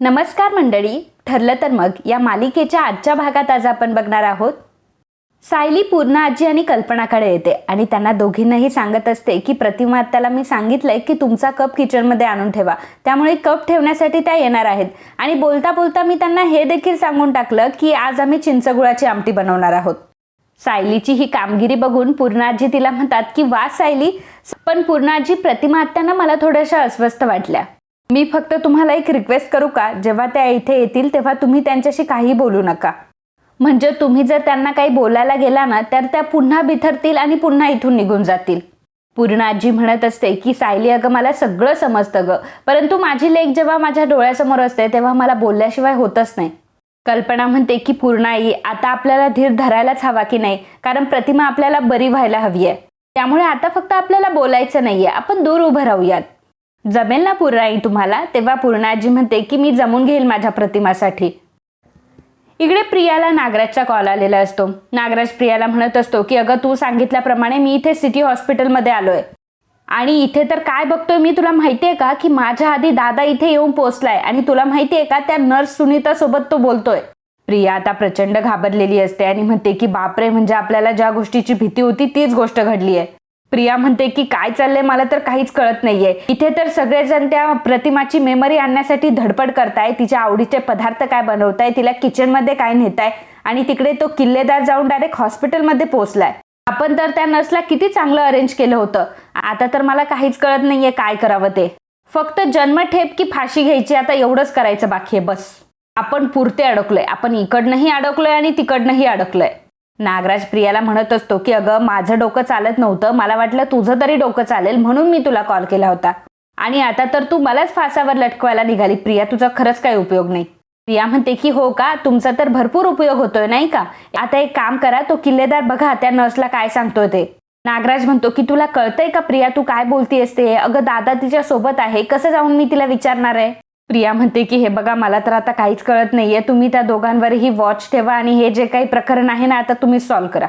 नमस्कार मंडळी ठरलं तर मग या मालिकेच्या आजच्या भागात आज आपण बघणार आहोत. सायली पूर्ण आजी आणि कल्पनाकडे येते आणि त्यांना दोघींनाही सांगत असते की प्रतिमा त्याला मी सांगितलंय की तुमचा कप किचनमध्ये आणून ठेवा. त्यामुळे कप ठेवण्यासाठी त्या येणार आहेत. आणि बोलता बोलता मी त्यांना हे देखील सांगून टाकलं की आज आम्ही चिंचगुळाची आमटी बनवणार आहोत. सायलीची ही कामगिरी बघून पूर्णाजी तिला म्हणतात की वा सायली. पण पूर्णाजी प्रतिमा आत्यांना मला थोड्याशा अस्वस्थ वाटल्या. मी फक्त तुम्हाला एक रिक्वेस्ट करू का? जेव्हा त्या इथे येतील तेव्हा तुम्ही त्यांच्याशी काही बोलू नका. म्हणजे तुम्ही जर त्यांना काही बोलायला गेला ना तर त्या पुन्हा बिथरतील आणि पुन्हा इथून निघून जातील. पूर्ण आजी म्हणत असते की सायली अगं मला सगळं समजतं गं. परंतु माझी लेख जेव्हा माझ्या डोळ्यासमोर असते तेव्हा मला बोलल्याशिवाय होतच नाही. कल्पना म्हणते की पूर्णाई आता आपल्याला धीर धरायलाच हवा की नाही? कारण प्रतिमा आपल्याला बरी व्हायला हवी आहे. त्यामुळे आता फक्त आपल्याला बोलायचं नाहीये. आपण दूर उभं राहूयात. जमेल ना पूर्णाई तुम्हाला? तेव्हा पूर्णाजी म्हणते की मी जमून घेईल माझ्या प्रतिमासाठी. इकडे प्रियाला नागराजचा कॉल आलेला असतो. नागराज प्रियाला म्हणत असतो की अगं तू सांगितल्याप्रमाणे मी इथे सिटी हॉस्पिटलमध्ये आलोय. आणि इथे तर काय बघतोय मी तुला माहितीये का? की माझ्या आधी दादा इथे येऊन पोहोचलाय आणि तुला माहितीये का त्या नर्स सुनीता सोबत तो बोलतोय. प्रिया आता प्रचंड घाबरलेली असते आणि म्हणते की बापरे म्हणजे आपल्याला ज्या गोष्टीची भीती होती तीच गोष्ट घडली आहे प्रिया म्हणते की काय चाललंय मला तर काहीच कळत नाहीये. इथे तर सगळेजण त्या प्रतिमाची मेमरी आणण्यासाठी धडपड करताय. तिच्या आवडीचे पदार्थ काय बनवताय? तिला किचनमध्ये काय नेताय? आणि तिकडे तो किल्लेदार जाऊन डायरेक्ट हॉस्पिटलमध्ये पोहोचलाय. आपण तर त्या नर्सला किती चांगलं अरेंज केलं होतं. आता तर मला काहीच कळत नाहीये काय करावं ते. फक्त जन्मठेप की फाशी घ्यायची आता एवढंच करायचं बाकी आहे बस. आपण पुरते अडकलोय. आपण इकडनंही अडकलोय आणि तिकडनंही अडकलोय. नागराज प्रियाला म्हणत असतो की अगं माझं डोकं चालत नव्हतं. मला वाटलं तुझं तरी डोकं चालेल म्हणून मी तुला कॉल केला होता. आणि आता तर तू मलाच फासावर लटकवायला निघाली. प्रिया तुझा खरंच काही उपयोग नाही. प्रिया म्हणते की हो का? तुमचा तर भरपूर उपयोग होतोय नाही का? आता एक काम करा तो किल्लेदार बघा त्या नर्सला काय सांगतोय ते. नागराज म्हणतो की तुला कळतंय का प्रिया तू काय बोलतीयस ते? अगं दादा तिच्या सोबत आहे. कसं जाऊन मी तिला विचारणार आहे? प्रिया म्हणते की हे बघा मला तर आता काहीच कळत नाहीये. तुम्ही त्या दोघांवरही वॉच ठेवा आणि हे जे काही प्रकरण आहे ना आता तुम्ही सॉल्व्ह करा.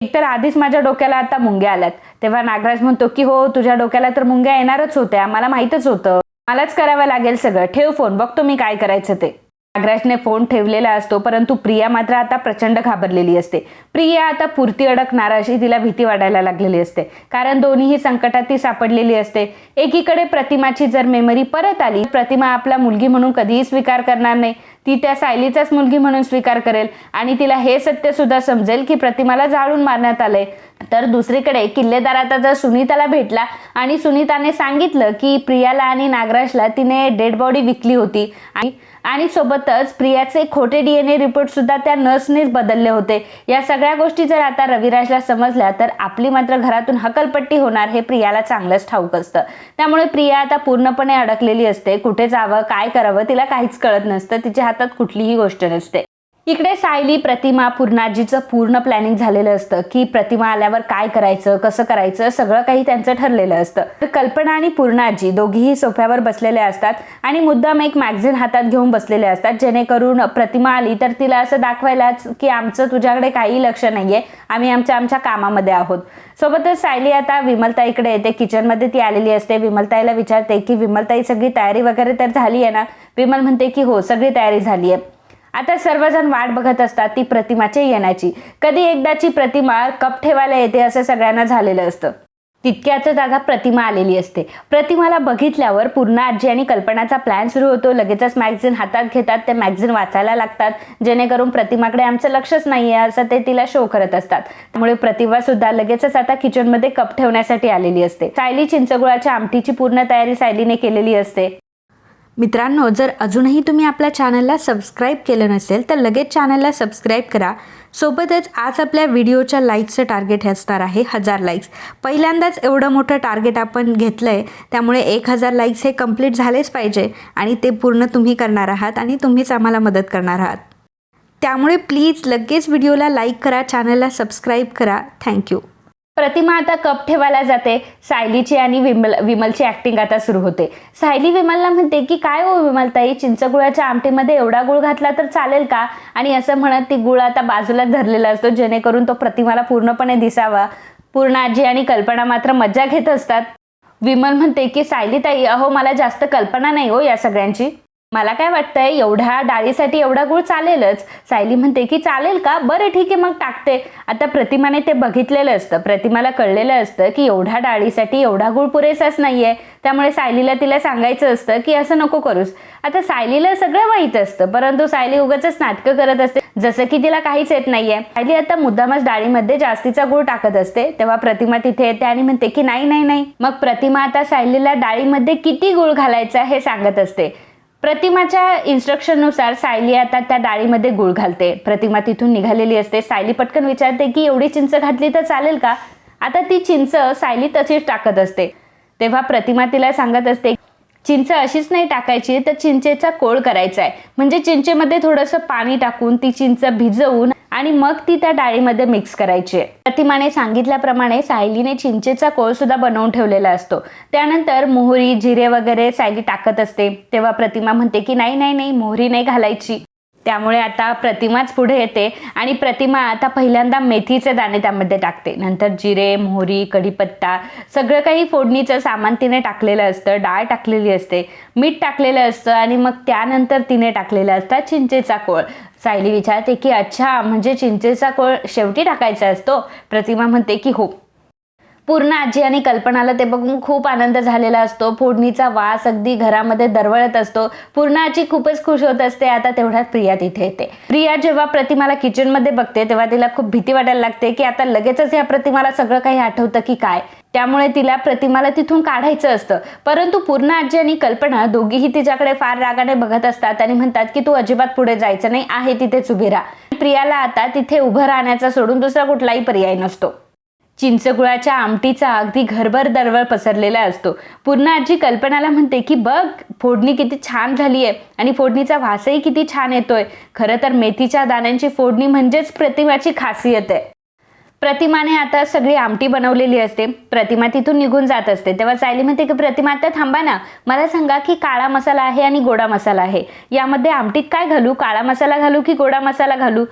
एकतर आधीच माझ्या डोक्याला आता मुंग्या आल्यात. तेव्हा नागराज म्हणतो की हो तुझ्या डोक्याला तर मुंग्या येणारच होत्या. मला माहीतच होतं. मलाच करावं लागेल सगळं. ठेव फोन बघतो मी काय करायचं ते. नागराजने फोन ठेवलेला असतो परंतु प्रिया मात्र आता प्रचंड घाबरलेली असते. प्रिया आता पुरती अडकणार अशी तिला भीती वाढायला लागलेली असते. कारण दोन्हीही संकटात ती सापडलेली असते. एकीकडे प्रतिमाची जर मेमरी परत आली प्रतिमा आपला मुलगी म्हणून कधीही स्वीकार करणार नाही. ती त्या सायलीचाच मुलगी म्हणून स्वीकार करेल आणि तिला हे सत्य सुद्धा समजेल की प्रतिमाला जाळून मारण्यात आलंय. तर दुसरीकडे किल्लेदार आता जर सुनीताला भेटला आणि सुनीताने सांगितलं की प्रियाला आणि नागराजला तिने डेड बॉडी विकली होती आणि आणि सोबतच प्रियाचे खोटे डी एन ए रिपोर्ट सुद्धा त्या नर्सनेच बदलले होते. या सगळ्या गोष्टी जर आता रविराजला समजल्या तर आपली मात्र घरातून हकलपट्टी होणार हे प्रियाला चांगलंच ठाऊक असतं. त्यामुळे प्रिया आता पूर्णपणे अडकलेली असते. कुठे जावं काय करावं तिला काहीच कळत नसतं. तिच्या हातात कुठलीही गोष्ट नसते. इकडे सायली प्रतिमा पूर्णाजीचं पूर्ण प्लॅनिंग झालेलं असतं. की प्रतिमा आल्यावर काय करायचं कसं करायचं सगळं काही त्यांचं ठरलेलं असतं. तर कल्पना आणि पूर्णाजी दोघीही सोफ्यावर बसलेले असतात आणि मुद्दाम एक मॅगझिन हातात घेऊन बसलेले असतात. जेणेकरून प्रतिमा आली तर तिला असं दाखवायलाच की आमचं तुझ्याकडे काही लक्ष नाहीये. आम्ही आमच्या आमच्या कामामध्ये आहोत. सोबतच सायली आता विमलताईकडे येते. किचनमध्ये ती आलेली असते. विमलताईला विचारते की विमलताई सगळी तयारी वगैरे तर झाली आहे ना? विमल म्हणते की हो सगळी तयारी झाली आहे आता सर्वजण वाट बघत असतात ती प्रतिमाची येण्याची. कधी एकदाची प्रतिमा कप ठेवायला येते असं सगळ्यांना झालेलं असतं. तितक्याच आता प्रतिमा आलेली असते. प्रतिमाला बघितल्यावर पूर्ण आजी आणि कल्पनाचा प्लॅन सुरू होतो. लगेचच मॅगझिन हातात घेतात ते मॅगझिन वाचायला लागतात. जेणेकरून प्रतिमाकडे आमचं लक्षच नाहीये असं ते तिला शो करत असतात. त्यामुळे प्रतिभा सुद्धा लगेचच आता किचनमध्ये कप ठेवण्यासाठी आलेली असते. सायली चिंचगुळाच्या आमटीची पूर्ण तयारी सायलीने केलेली असते. मित्रांनो जर अजूनही तुम्ही आपल्या चॅनलला सबस्क्राईब केलं नसेल तर लगेच चॅनलला सबस्क्राईब करा. सोबतच आज आपल्या व्हिडिओच्या लाईक्सचं टार्गेट हे असणार आहे हजार लाईक्स पहिल्यांदाच एवढं मोठं टार्गेट आपण घेतलं आहे त्यामुळे एक हजार लाईक्स हे कंप्लीट झालेच पाहिजे आणि ते पूर्ण तुम्ही करणार आहात आणि तुम्हीच आम्हाला मदत करणार आहात. त्यामुळे प्लीज लगेच व्हिडिओला लाईक करा चॅनलला सबस्क्राईब करा. थँक्यू प्रतिमा आता कप ठेवायला जाते. सायलीची आणि विमल विमलची ॲक्टिंग आता सुरू होते. सायली विमलला म्हणते की काय हो विमलताई? चिंचगुळाच्या आमटीमध्ये एवढा गुळ घातला तर चालेल का? आणि असं म्हणत ती गुळ आता बाजूला धरलेला असतो जेणेकरून तो प्रतिमाला पूर्णपणे दिसावा. पूर्ण आजी आणि कल्पना मात्र मज्जा घेत असतात. विमल म्हणते की सायली ताई अहो मला जास्त कल्पना नाही हो या सगळ्यांची. मला काय वाटतंय एवढ्या डाळीसाठी एवढा गुळ चालेलच. सायली म्हणते की चालेल का? बरं ठीक आहे मग टाकते. आता प्रतिमाने ते बघितलेलं असतं. प्रतिमाला कळलेलं असतं की एवढ्या डाळीसाठी एवढा गुळ पुरेसाच नाहीये. त्यामुळे सायलीला तिला सांगायचं असतं की असं नको करूस. आता सायलीला सगळं माहीत असतं परंतु सायली उगाच नाटकं करत असते जसं की तिला काहीच येत नाहीये. सायली आता मुद्दामच डाळीमध्ये जास्तीचा गुळ टाकत असते तेव्हा प्रतिमा तिथे येते आणि म्हणते की नाही नाही नाही. मग प्रतिमा आता सायलीला डाळीमध्ये किती गुळ घालायचा हे सांगत असते. प्रतिमाच्या इन्स्ट्रक्शननुसार सायली आता त्या डाळीमध्ये गुळ घालते. प्रतिमा तिथून निघालेली असते. सायली पटकन विचारते की एवढी चिंच घातली तर चालेल का? आता ती चिंच सायली तशीच टाकत असते. तेव्हा प्रतिमा तिला सांगत असते चिंच अशीच नाही टाकायची तर चिंचेचा कोळ करायचा आहे म्हणजे चिंचेमध्ये थोडंसं पाणी टाकून ती चिंच भिजवून आणि मग ती त्या डाळीमध्ये मिक्स करायची. आहे प्रतिमाने सांगितल्याप्रमाणे सायलीने चिंचेचा कोळ सुद्धा बनवून ठेवलेला असतो. त्यानंतर मोहरी जिरे वगैरे सायली टाकत असते. तेव्हा प्रतिमा म्हणते की नाही नाही नाही मोहरी नाही घालायची. त्यामुळे आता प्रतिमाच पुढे येते आणि प्रतिमा आता पहिल्यांदा मेथीचे दाणे त्यामध्ये टाकते. नंतर जिरे मोहरी कढीपत्ता सगळं काही फोडणीचं सामान तिने टाकलेलं असतं. डाळ टाकलेली असते मीठ टाकलेलं असतं आणि मग त्यानंतर तिने टाकलेलं असतं चिंचेचा कोळ. सायली विचारते की अच्छा म्हणजे चिंचेचा कोळ शेवटी टाकायचा असतो? प्रतिमा म्हणते की हो. पूर्ण आजी आणि कल्पनाला ते बघून खूप आनंद झालेला असतो. फोडणीचा वास अगदी घरामध्ये दरवळत असतो. पूर्ण आजी खूपच खुश होत असते. आता तेवढ्यात प्रिया तिथे येते. प्रिया जेव्हा प्रतिमाला किचनमध्ये बघते तेव्हा तिला खूप भीती वाटायला लागते की आता लगेचच या प्रतिमाला सगळं काही आठवतं की काय? त्यामुळे तिला प्रतिमाला तिथून काढायचं असतं. परंतु पूर्ण आजी आणि कल्पना दोघीही तिच्याकडे फार रागाने बघत असतात आणि म्हणतात की तू अजिबात पुढे जायचं नाही. आहे तिथेच उभी राहा. प्रियाला आता तिथे उभं राहण्याचा सोडून दुसरा कुठलाही पर्याय नसतो. चिंचगुळाच्या आमटीचा अगदी घरभर दरवळ पसरलेला असतो. पूर्ण आजी कल्पनाला म्हणते की बघ फोडणी किती छान झाली आहे आणि फोडणीचा वासही किती छान येतोय. खरं तर मेथीच्या दाण्यांची फोडणी म्हणजेच प्रतिमाची खासियत आहे. प्रतिमाने आता सगळी आमटी बनवलेली असते. प्रतिमा तिथून निघून जात असते. तेव्हा सायली म्हणते की प्रतिमा आता थांबा ना. मला सांगा की काळा मसाला आहे आणि गोडा मसाला आहे. यामध्ये आमटीत काय घालू? काळा मसाला घालू की गोडा मसाला घालू?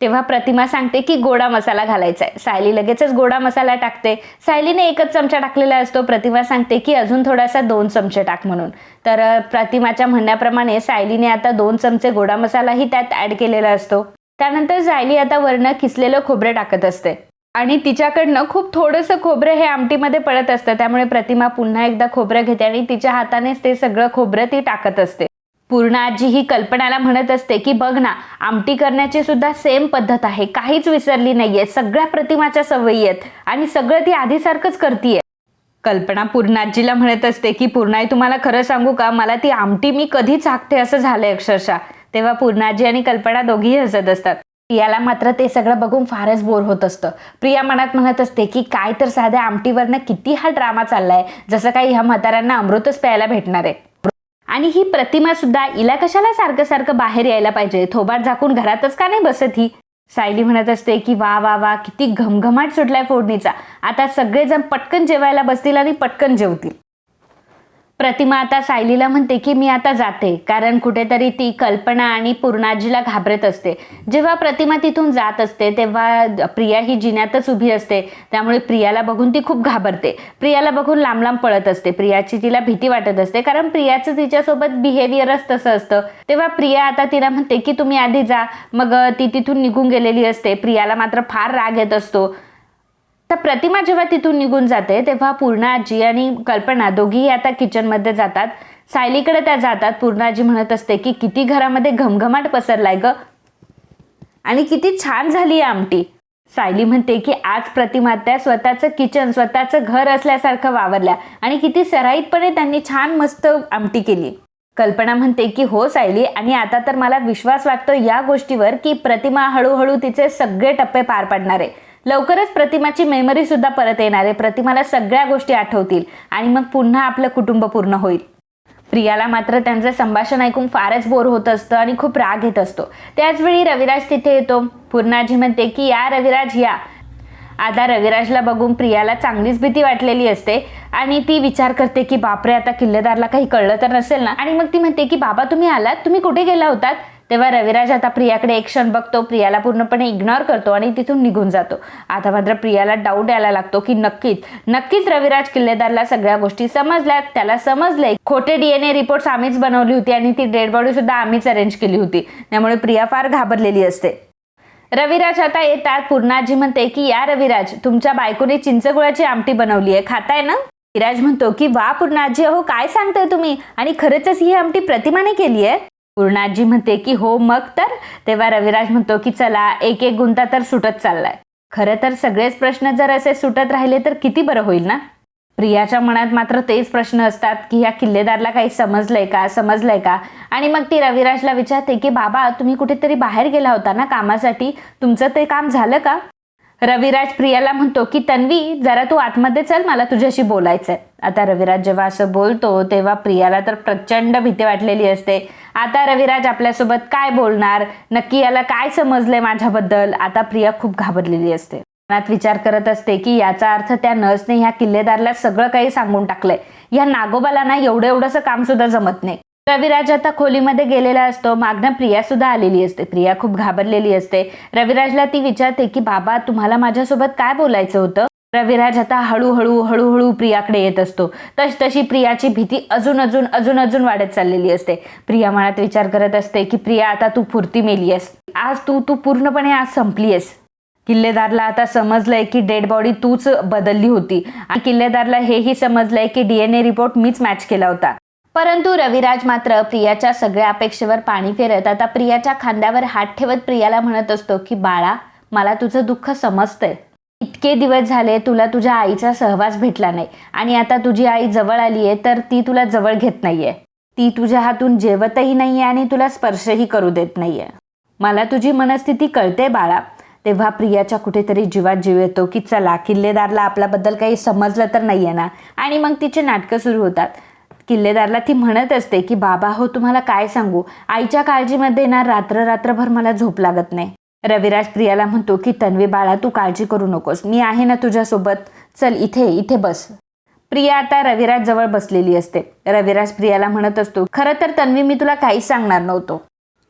तेव्हा प्रतिमा सांगते की गोडा मसाला घालायचा आहे सायली लगेचच गोडा मसाला टाकते. सायलीने एकच चमचा टाकलेला असतो. प्रतिमा सांगते की अजून थोडासा दोन चमचे टाक म्हणून. तर प्रतिमाच्या म्हणण्याप्रमाणे सायलीने आता दोन चमचे गोडा मसालाही त्यात ॲड केलेला असतो. त्यानंतर सायली आता वरनं किसलेलं खोबरं टाकत असते. आणि तिच्याकडनं खूप थोडंसं खोबरं हे आमटीमध्ये पडत असतं. त्यामुळे प्रतिमा पुन्हा एकदा खोबरं घेते आणि तिच्या हातानेच ते सगळं खोबरं ती टाकत असते. पूर्णाजी ही कल्पनाला म्हणत असते की बघ ना आमटी करण्याची सुद्धा सेम पद्धत आहे. काहीच विसरली नाहीये. सगळ्या प्रतिमाच्या सवयी आहेत आणि सगळं ती आधीसारखंच करतीये. कल्पना पूर्णाजीला म्हणत असते की पूर्णाई तुम्हाला खरं सांगू का? मला ती आमटी मी कधी चाकते असं झालंय अक्षरशः. तेव्हा पूर्णाजी आणि कल्पना दोघीही हसत असतात. प्रियाला मात्र ते सगळं बघून फारच बोर होत असतं. प्रिया मनात म्हणत असते की काय तर साध्या आमटीवरनं किती हा ड्रामा चाललाय. जसं काही ह्या म्हाताऱ्यांना अमृतच प्यायला भेटणार आहे. आणि ही प्रतिमा सुद्धा इला कशाला सारखं सारखं बाहेर यायला पाहिजे? थोबाड झाकून घरातच का नाही बसत ही? सायली म्हणत असते की वा वा वा किती घमघमाट सुटलाय फोडणीचा. आता सगळेजण पटकन जेवायला बसतील आणि पटकन जेवतील. प्रतिमा आता सायलीला म्हणते की मी आता जाते. कारण कुठेतरी ती कल्पना आणि पूर्णाजीला घाबरत असते. जेव्हा प्रतिमा तिथून जात असते तेव्हा प्रिया ही जिन्यातच उभी असते. त्यामुळे प्रियाला बघून ती खूप घाबरते. प्रियाला बघून लांब लांब पळत असते. प्रियाची तिला भीती वाटत असते. कारण प्रियाचं तिच्यासोबत बिहेवियरच तसं असतं. तेव्हा प्रिया आता तिला म्हणते की तुम्ही आधी जा. मग ती तिथून निघून गेलेली असते. प्रियाला मात्र फार राग येत असतो. तर प्रतिमा जेव्हा तिथून निघून जाते तेव्हा पूर्णाजी आणि कल्पना दोघीही आता किचनमध्ये जातात. सायलीकडे त्या जातात. पूर्णाजी म्हणत असते की किती घरामध्ये घमघमाट पसरलाय ग. आणि किती छान झाली आहे आमटी. सायली म्हणते की आज प्रतिमा त्या स्वतःचं किचन स्वतःचं घर असल्यासारखं वावरल्या आणि किती सराईतपणे त्यांनी छान मस्त आमटी केली. कल्पना म्हणते की हो सायली आणि आता तर मला विश्वास वाटतो या गोष्टीवर की प्रतिमा हळूहळू तिचे सगळे टप्पे पार पाडणार आहे. लवकरच प्रतिमाची मेमरी सुद्धा परत येणार आहे. प्रतिमाला सगळ्या गोष्टी आठवतील आणि मग पुन्हा आपलं कुटुंब पूर्ण होईल. प्रियाला मात्र त्यांचं संभाषण ऐकून फारच बोर होत असतं आणि खूप राग येत असतो. त्याचवेळी रविराज तिथे येतो. पूर्णाजी म्हणते की या रविराज या. आता रविराजला बघून प्रियाला चांगलीच भीती वाटलेली असते आणि ती विचार करते की बापरे आता किल्लेदारला काही कळलं तर नसेल ना? आणि मग ती म्हणते की बाबा तुम्ही आलात? तुम्ही कुठे गेला होतात? तेव्हा रविराज आता प्रियाकडे एक क्षण बघतो प्रियाला पूर्णपणे इग्नोर करतो आणि तिथून निघून जातो. आता मात्र प्रियाला डाऊट यायला लागतो की नक्कीच नक्कीच रविराज किल्लेदारला सगळ्या गोष्टी समजल्यात त्याला समजलंय. खोटे डीएनए रिपोर्ट्स आम्हीच बनवली होती आणि ती डेड बॉडी सुद्धा आम्हीच अरेंज केली होती. त्यामुळे प्रिया फार घाबरलेली असते. रविराज आता येतात. पूर्णाजी म्हणते की या रविराज तुमच्या बायकोने चिंचगुळाची आमटी बनवली आहे. खाताय ना? विराज म्हणतो की वा पूर्णाजी अहो काय सांगताय तुम्ही? आणि खरंच ही आमटी प्रतिमाने केली आहे? पूर्णाजी म्हणते की हो मग तर? तेव्हा रविराज म्हणतो की चला एक एक गुंता तर सुटत चाललाय. खरं तर सगळेच प्रश्न जर असे सुटत राहिले तर किती बरं होईल ना? प्रियाच्या मनात मात्र तेच प्रश्न असतात की ह्या किल्लेदारला काही समजलंय का? समजलंय का? आणि मग ती रविराजला विचारते की बाबा तुम्ही कुठेतरी बाहेर गेला होता ना कामासाठी? तुमचं ते काम झालं का? रविराज प्रियाला म्हणतो की तन्वी जरा तू आतमध्ये चल मला तुझ्याशी बोलायचंय. आता रविराज जेव्हा असं बोलतो तेव्हा प्रियाला तर प्रचंड भीती वाटलेली असते. आता रविराज आपल्यासोबत काय बोलणार? नक्की याला काय समजलंय माझ्याबद्दल? आता प्रिया खूप घाबरलेली असते. मनात विचार करत असते की याचा अर्थ त्या नर्सने ह्या किल्लेदारला सगळं काही सांगून टाकलंय. या नागोबाला ना एवढं एवढंसं काम सुद्धा जमत नाही. रविराज आता खोलीमध्ये गेलेला असतो. मागणं प्रिया सुद्धा आलेली असते. प्रिया खूप घाबरलेली असते. रविराजला ती विचारते की बाबा तुम्हाला माझ्यासोबत काय बोलायचं होतं? रविराज आता हळूहळू हळूहळू प्रियाकडे येत असतो. तश तशी प्रियाची भीती अजून अजून अजून अजून वाढत चाललेली असते. प्रिया मनात विचार करत असते की प्रिया आता तू पुरती मेली आहेस. आज तू तू पूर्णपणे आज संपली आहेस. किल्लेदारला आता समजलंय की डेड बॉडी तूच बदलली होती. आणि किल्लेदारला हेही समजलंय की डीएनए रिपोर्ट मीच मॅच केला होता. परंतु रविराज मात्र प्रियाच्या सगळ्या अपेक्षेवर पाणी फेरत आता प्रियाच्या खांद्यावर हात ठेवत प्रियाला म्हणत असतो की बाळा मला तुझं दुःख समजतंय. इतके दिवस झाले तुला तुझ्या आईचा सहवास भेटला नाही आणि आता तुझी आई जवळ आली आहे तर ती तुला जवळ घेत नाहीये. ती तुझ्या हातून जेवतही नाहीये आणि तुला स्पर्शही करू देत नाहीये. मला तुझी मनस्थिती कळते बाळा. तेव्हा प्रियाच्या कुठेतरी जीवात जीव येतो की चला किल्लेदारला आपल्याबद्दल काही समजलं तर नाहीये ना. आणि मग तिचे नाटकं सुरू होतात. किल्लेदारला ती म्हणत असते की बाबा हो तुम्हाला काय सांगू? आईच्या काळजीमध्ये ना रात्र रात्रभर मला झोप लागत नाही. रविराज प्रियाला म्हणतो की तन्वी बाळा तू काळजी करू नकोस. मी आहे ना तुझ्यासोबत. चल इथे इथे बस. प्रिया आता रविराज जवळ बसलेली असते. रविराज प्रियाला म्हणत असतो खरं तर तन्वी मी तुला काहीच सांगणार नव्हतो.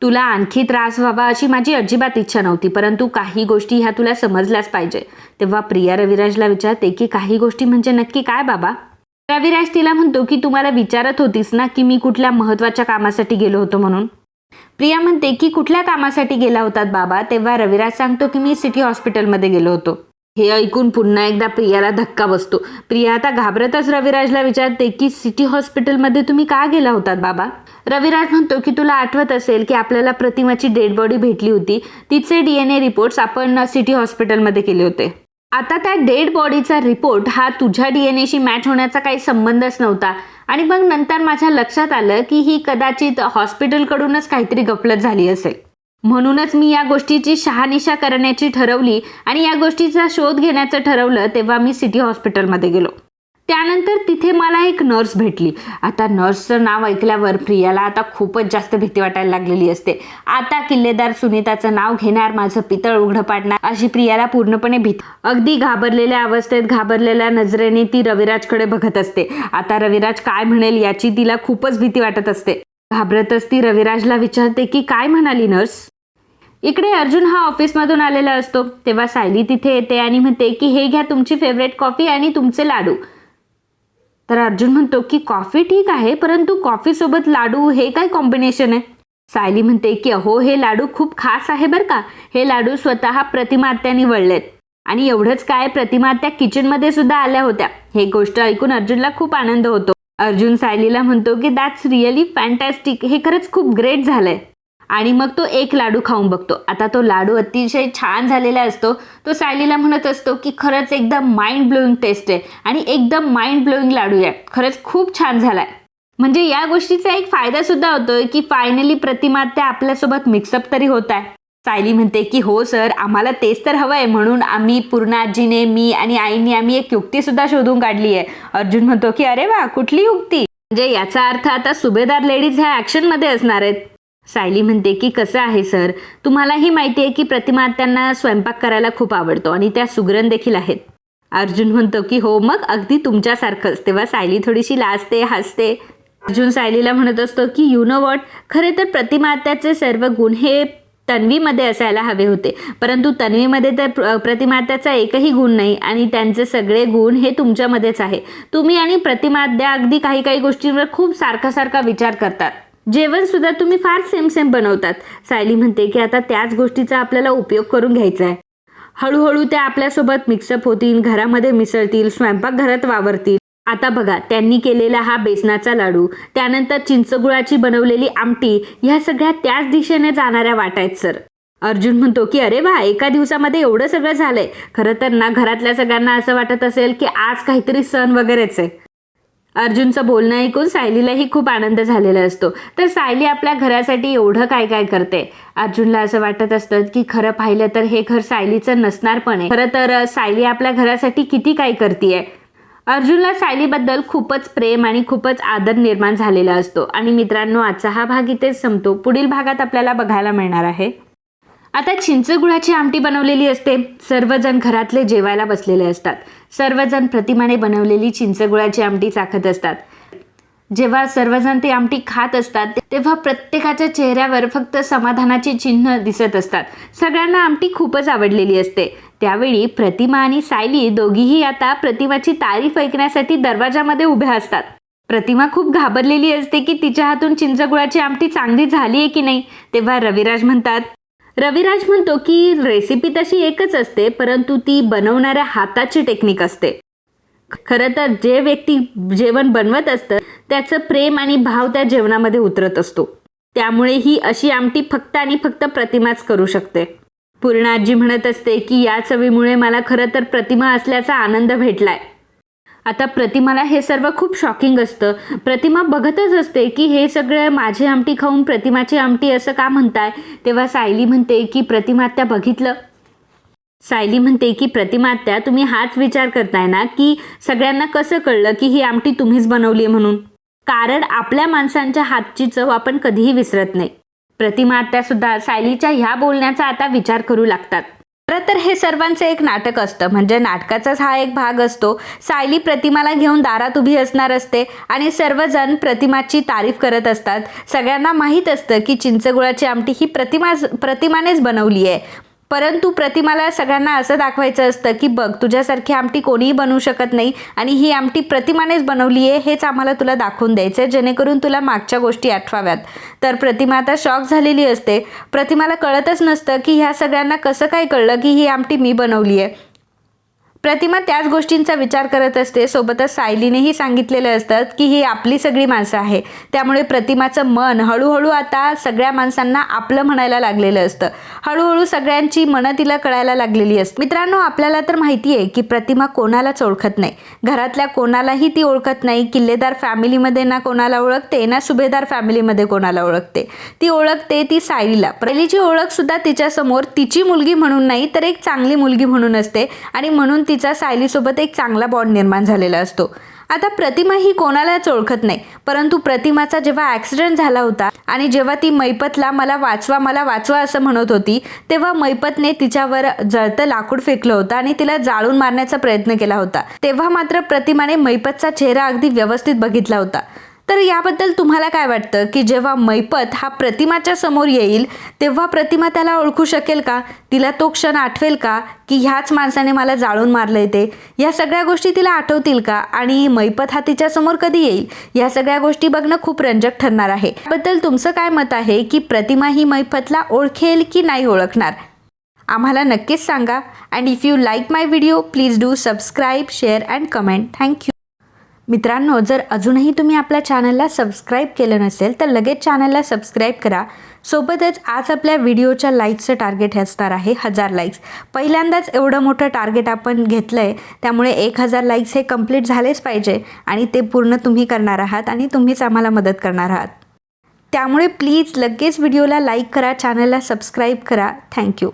तुला आणखी त्रास व्हावा अशी माझी अजिबात इच्छा नव्हती परंतु काही गोष्टी ह्या तुला समजल्याच पाहिजे. तेव्हा प्रिया रविराजला विचारते की काही गोष्टी म्हणजे नक्की काय बाबा? रविराज तिला म्हणतो की तुम्हाला विचारत होतीस ना की मी कुठल्या महत्त्वाच्या कामासाठी गेलो होतो म्हणून? प्रिया म्हणते की कुठल्या कामासाठी गेला होतात बाबा? तेव्हा रविराज सांगतो की मी सिटी हॉस्पिटलमध्ये गेलो होतो. हे ऐकून पुन्हा एकदा प्रियाला धक्का बसतो. प्रिया आता घाबरतच रविराजला विचारते की सिटी हॉस्पिटलमध्ये तुम्ही का गेला होतात बाबा? रविराज म्हणतो की तुला आठवत असेल की आपल्याला प्रतिमाची डेड बॉडी भेटली होती. तिचे डी एन ए रिपोर्ट्स आपण सिटी हॉस्पिटलमध्ये केले होते. आता त्या डेड बॉडीचा रिपोर्ट हा तुझ्या डीएनएशी मॅच होण्याचा काही संबंधच नव्हता. आणि मग नंतर माझ्या लक्षात आलं की ही कदाचित हॉस्पिटलकडूनच काहीतरी गफलत झाली असेल. म्हणूनच मी या गोष्टीची शहानिशा करण्याची ठरवली आणि या गोष्टीचा शोध घेण्याचं ठरवलं तेव्हा मी सिटी हॉस्पिटलमध्ये गेलो. त्यानंतर तिथे मला एक नर्स भेटली. आता नर्सचं नाव ऐकल्यावर प्रियाला आता खूपच जास्त भीती वाटायला लागलेली असते. आता किल्लेदार सुनीताचं नाव घेणार माझं पितळ उघडं पाडणार अशी प्रियाला पूर्णपणे भीती. अगदी घाबरलेल्या अवस्थेत घाबरलेल्या नजरेने ती रविराजकडे बघत असते. आता रविराज काय म्हणेल याची तिला खूपच भीती वाटत असते. घाबरतच ती रविराजला विचारते की काय म्हणाली नर्स? इकडे अर्जुन हा ऑफिसमधून आलेला असतो. तेव्हा सायली तिथे येते आणि म्हणते की हे घ्या तुमची फेवरेट कॉफी आणि तुमचे लाडू. तर अर्जुन म्हणतो की कॉफी ठीक आहे परंतु कॉफीसोबत लाडू हे काय कॉम्बिनेशन आहे? सायली म्हणते की अहो हे लाडू खूप खास आहे बरं का. हे लाडू स्वतः प्रतिमात्या निवडलेत. वळलेत आणि एवढंच काय प्रतिमा आत्या किचनमध्ये सुद्धा आल्या होत्या. हे गोष्ट ऐकून अर्जुनला खूप आनंद होतो. अर्जुन सायलीला म्हणतो की दॅट्स रिअली फॅन्टॅस्टिक हे खरंच खूप ग्रेट झालंय. आणि मग तो एक लाडू खाऊन बघतो. आता तो लाडू अतिशय छान झालेला असतो. तो सायलीला म्हणत असतो की खरंच एकदम माइंड ब्लोईंग टेस्ट आहे आणि एकदम माइंड ब्लोईंग लाडू आहे. खरंच खूप छान झालाय. म्हणजे या गोष्टीचा एक फायदा सुद्धा होतोय की फायनली प्रतिमा त्या आपल्यासोबत मिक्सअप तरी होत आहे. सायली म्हणते की हो सर आम्हाला तेच तर हवंय. म्हणून आम्ही पूर्ण आजीने मी आणि आईने आम्ही एक युक्ती सुद्धा शोधून काढली आहे. अर्जुन म्हणतो की अरे वा कुठली युक्ती? म्हणजे याचा अर्थ आता सुभेदार लेडीज ह्या ॲक्शनमध्ये असणार आहेत. सायली म्हणते की कसं आहे सर? तुम्हालाही माहिती आहे की प्रतिमा त्यांना स्वयंपाक करायला खूप आवडतो आणि त्या सुगरण देखील आहेत. अर्जुन म्हणतो की हो मग अगदी तुमच्यासारखंच. तेव्हा सायली थोडीशी लाजते हसते. अर्जुन सायलीला म्हणत असतो की यु नो वॉट खरे तर प्रतिमात्याचे सर्व गुण हे तन्वीमध्ये असायला हवे होते. परंतु तन्वीमध्ये तर प्रतिमात्याचा एकही गुण नाही आणि त्यांचे सगळे गुण हे तुमच्यामध्येच आहे. तुम्ही आणि प्रतिमाद्या अगदी काही काही गोष्टींवर खूप सारखा सारखा विचार करतात. जेवण सुद्धा तुम्ही फार सेम सेम बनवतात. सायली म्हणते की आता त्याच गोष्टीचा आपल्याला उपयोग करून घ्यायचा आहे हळूहळू त्या आपल्यासोबत मिक्सअप होतील घरामध्ये मिसळतील स्वयंपाकघरात वावरतील. आता बघा त्यांनी केलेला हा बेसनाचा लाडू त्यानंतर चिंचगुळाची बनवलेली आमटी ह्या सगळ्या त्याच दिशेने जाणाऱ्या वाट आहेत सर. अर्जुन म्हणतो की अरे वा एका दिवसामध्ये एवढं सगळं झालंय. खरं तर ना घरातल्या सगळ्यांना असं वाटत असेल की आज काहीतरी सण वगैरेच आहे अर्जुनचं बोलणं ऐकून सायलीलाही खूप आनंद झालेला असतो. तर सायली आपल्या घरासाठी एवढं काय काय करते? अर्जुनला असं वाटत असतं की खरं पाहिलं तर हे घर सायलीचं नसणार पण आहे. खरं तर सायली आपल्या घरासाठी किती काय करते अर्जुनला सायलीबद्दल खूपच प्रेम आणि खूपच आदर निर्माण झालेला असतो. आणि मित्रांनो आजचा हा भाग इथेच संपतो. पुढील भागात आपल्याला बघायला मिळणार आहे. आता चिंचगुळाची आमटी बनवलेली असते. सर्वजण घरातले जेवायला बसलेले असतात. सर्वजण प्रतिमाने बनवलेली चिंचगुळाची आमटी चाखत असतात. जेव्हा सर्वजण ती आमटी खात असतात तेव्हा प्रत्येकाच्या चेहऱ्यावर फक्त समाधानाची चिन्ह दिसत असतात. सगळ्यांना आमटी खूपच आवडलेली असते. त्यावेळी प्रतिमा आणि सायली दोघीही आता प्रतिमाची तारीफ ऐकण्यासाठी दरवाजामध्ये उभ्या असतात. प्रतिमा खूप घाबरलेली असते की तिच्या हातून चिंचगुळाची आमटी चांगली झाली आहे की नाही तेव्हा रविराज म्हणतात रविराज म्हणतो की रेसिपी तशी एकच असते परंतु ती बनवणाऱ्या हाताची टेक्निक असते. खरं तर जे व्यक्ती जेवण बनवत असतं त्याचं प्रेम आणि भाव त्या जेवणामध्ये उतरत असतो. त्यामुळे ही अशी आमटी फक्त आणि फक्त प्रतिमाच करू शकते. पूर्णाजी म्हणत असते की या चवीमुळे मला खरं तर प्रतिमा असल्याचा आनंद भेटलाय. आता प्रतिमाला हे सर्व खूप शॉकिंग असतं. प्रतिमा बघतच असते की हे सगळं माझी आमटी खाऊन प्रतिमाची आमटी असं का म्हणताय? तेव्हा सायली म्हणते की प्रतिमा त्या बघितलं. सायली म्हणते की प्रतिमा आत्या तुम्ही हाच विचार करताय ना की सगळ्यांना कसं कळलं की ही आमटी तुम्हीच बनवली आहे म्हणून? कारण आपल्या माणसांच्या हातची चव आपण कधीही विसरत नाही. प्रतिमा आत्या सुद्धा सायलीच्या ह्या बोलण्याचा आता विचार करू लागतात. खरं तर हे सर्वांचं एक नाटक असतं. म्हणजे नाटकाचाच हा एक भाग असतो. सायली प्रतिमाला घेऊन दारात उभी असणार असते आणि सर्वजण प्रतिमाची तारीफ करत असतात. सगळ्यांना माहीत असतं की चिंचगुळाची आमटी ही प्रतिमा प्रतिमानेच बनवली आहे परंतु प्रतिमाला सगळ्यांना असं दाखवायचं असतं की बघ तुझ्यासारखी आमटी कोणीही बनवू शकत नाही आणि ही आमटी प्रतिमानेच बनवली आहे हेच आम्हाला तुला दाखवून द्यायचं आहे जेणेकरून तुला मागच्या गोष्टी आठवाव्यात. तर प्रतिमा आता शॉक झालेली असते. प्रतिमाला कळतच नसतं की ह्या सगळ्यांना कसं काय कळलं की ही आमटी मी बनवली आहे. प्रतिमा त्याच गोष्टींचा विचार करत असते. सोबतच सायलीनेही सांगितलेलं असतं की ही आपली सगळी माणसं आहे. त्यामुळे प्रतिमाचं मन हळूहळू आता सगळ्या माणसांना आपलं म्हणायला लागलेलं असतं. हळूहळू सगळ्यांची मनं तिला कळायला लागलेली असते मित्रांनो आपल्याला तर माहिती आहे की प्रतिमा कोणालाच ओळखत नाही. घरातल्या कोणालाही ती ओळखत नाही. किल्लेदार फॅमिलीमध्ये ना कोणाला ओळखते ना सुभेदार फॅमिलीमध्ये कोणाला ओळखते. ती ओळखते ती सायलीला. पहिलीची ओळख सुद्धा तिच्यासमोर तिची मुलगी म्हणून नाही तर एक चांगली मुलगी म्हणून असते. आणि म्हणून ती तिचा सायलीसोबत एक चांगला बॉन्ड निर्माण झालेला असतो. आता प्रतिमा ही कोणालाच ओळखत नाही परंतु प्रतिमाचा जेव्हा ॲक्सिडेंट झाला होता आणि जेव्हा ती मैपतला मला वाचवा मला वाचवा असं म्हणत होती तेव्हा मैपतने तिच्यावर जळतं लाकूड फेकलं होतं आणि तिला जाळून मारण्याचा प्रयत्न केला होता. तेव्हा मात्र प्रतिमाने मैपतचा चेहरा अगदी व्यवस्थित बघितला होता. तर याबद्दल तुम्हाला काय वाटतं? की जेव्हा मैपत हा प्रतिमाच्या समोर येईल तेव्हा प्रतिमा त्याला ओळखू शकेल का? तिला तो क्षण आठवेल का? की ह्याच माणसाने मला जाळून मारलं ते? या सगळ्या गोष्टी तिला आठवतील का? आणि मैपत हा तिच्यासमोर कधी येईल? या सगळ्या गोष्टी बघणं खूप रंजक ठरणार आहे. याबद्दल तुमचं काय मत आहे? की प्रतिमा ही मैपतला ओळखेल की नाही ओळखणार? आम्हाला नक्कीच सांगा. And if you like my video please do subscribe share and comment thank you मित्रांनो जर अजूनही तुम्ही आपल्या चॅनलला सबस्क्राईब केलं नसेल तर लगेच चॅनलला सबस्क्राईब करा. सोबतच आज आपल्या व्हिडिओच्या लाईक्सचं टार्गेट असणार आहे हजार लाईक्स पहिल्यांदाच एवढं मोठं टार्गेट आपण घेतलं आहे त्यामुळे एक हजार लाईक्स हे कंप्लीट झालेच पाहिजे आणि ते पूर्ण तुम्ही करणार आहात आणि तुम्हीच आम्हाला मदत करणार आहात. त्यामुळे प्लीज लगेच व्हिडिओला लाईक करा चॅनलला सबस्क्राईब करा. थँक्यू